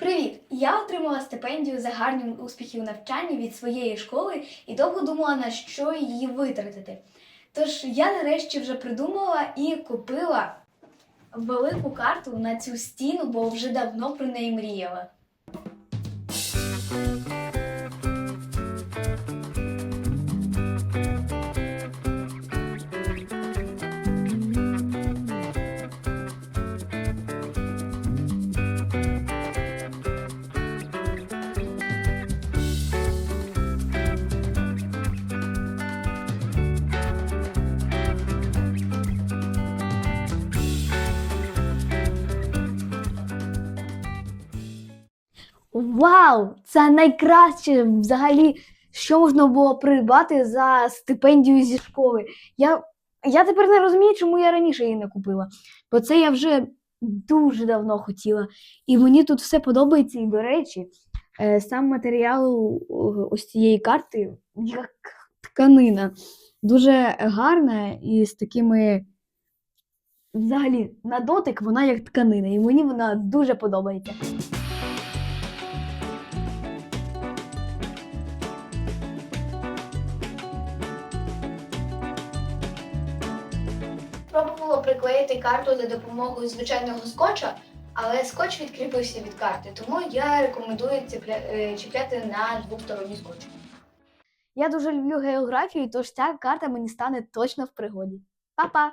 Привіт! Я отримала стипендію за гарні успіхи у навчанні від своєї школи і довго думала, на що її витратити. Тож я нарешті вже придумала і купила велику карту на цю стіну, бо вже давно про неї мріяла. Вау! Це найкраще взагалі, що можна було придбати за стипендію зі школи. Я, я тепер не розумію, чому я раніше її не купила. Бо це я вже дуже давно хотіла. І мені тут все подобається. І, до речі, е, сам матеріал ось цієї карти як тканина. Дуже гарна і з такими. Взагалі, на дотик вона як тканина, і мені вона дуже подобається. Пробувала приклеїти карту за допомогою звичайного скотча, але скотч відкріпився від карти, тому я рекомендую е, чіпляти на двосторонній скотч. Я дуже люблю географію, тож ця карта мені стане точно в пригоді. Па-па!